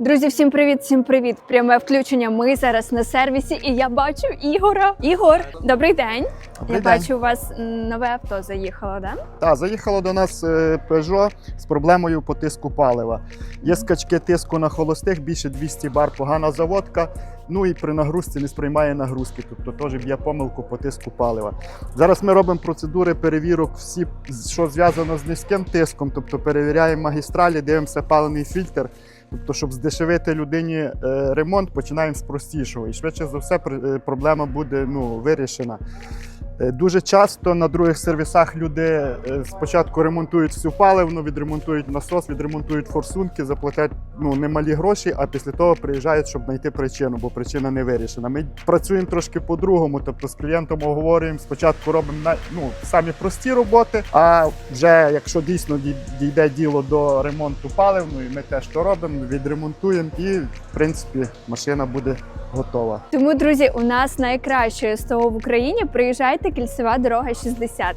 Друзі, всім привіт, всім привіт! Пряме включення. Ми зараз на сервісі, і я бачу Ігора. Ігор, добрий день. Добрий я день. бачу, у вас нове авто заїхало, да? Так, заїхало до нас е, Peugeot з проблемою по тиску палива. Є скачки тиску на холостих, більше 200 бар, погана заводка. Ну і при нагрузці не сприймає нагрузки, тобто теж б'є помилку по тиску палива. Зараз ми робимо процедури перевірок, всі, що зв'язано з низьким тиском, тобто перевіряємо магістралі, дивимося паливний фільтр. Тобто, щоб здешевити людині е, ремонт, починаємо з простішого. І швидше за все е, проблема буде ну, вирішена. Е, Дуже часто на других сервісах люди е, спочатку ремонтують всю паливну, відремонтують насос, відремонтують форсунки, заплатять ну, немалі гроші, а після того приїжджають, щоб знайти причину, бо причина не вирішена. Ми працюємо трошки по-другому, тобто з клієнтом оговорюємо, спочатку робимо ну, самі прості роботи, а вже якщо дійсно дій- дійде діло до ремонту паливної, ми теж то робимо, відремонтуємо і, в принципі, машина буде готова. Тому, друзі, у нас найкраще СТО в Україні. Приїжджайте, кільцева дорога 60.